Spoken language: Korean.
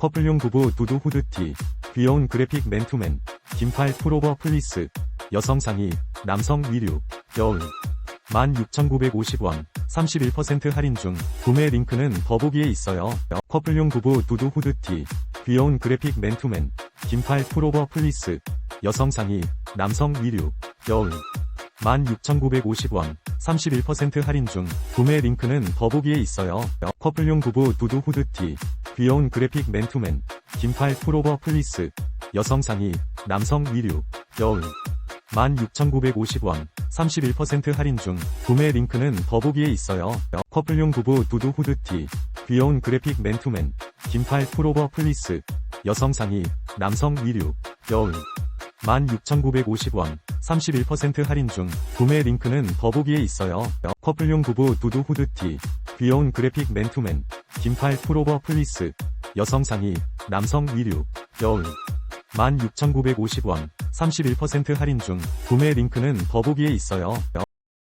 커플용 부부 두두 후드티, 귀여운 그래픽 맨투맨, 긴팔 풀오버 플리스, 여성 상의, 남성 위류, 겨울. 16,950원, 31% 할인 중, 구매 링크는 더보기에 있어요. 커플용 부부 두두 후드티, 귀여운 그래픽 맨투맨, 긴팔 풀오버 플리스, 여성 상의, 남성 위류, 겨울. 16,950원, 31% 할인 중, 구매 링크는 더보기에 있어요. 커플용 부부 두두 후드티, 귀여운 그래픽 맨투맨, 긴팔 풀오버 플리스, 여성 상의, 남성 위류, 겨울. 16,950원, 31% 할인 중, 구매 링크는 더보기에 있어요. 커플용 부부 두두 후드티, 귀여운 그래픽 맨투맨, 긴팔 풀오버 플리스, 여성 상의, 남성 위류, 겨울. 16,950원, 31% 할인 중, 구매 링크는 더보기에 있어요. 커플용 부부 두두 후드티, 귀여운 그래픽 맨투맨, 긴팔 풀오버 플리스, 여성 상의, 남성 위류, 겨울. 16,950원, 31% 할인 중, 구매 링크는 더보기에 있어요.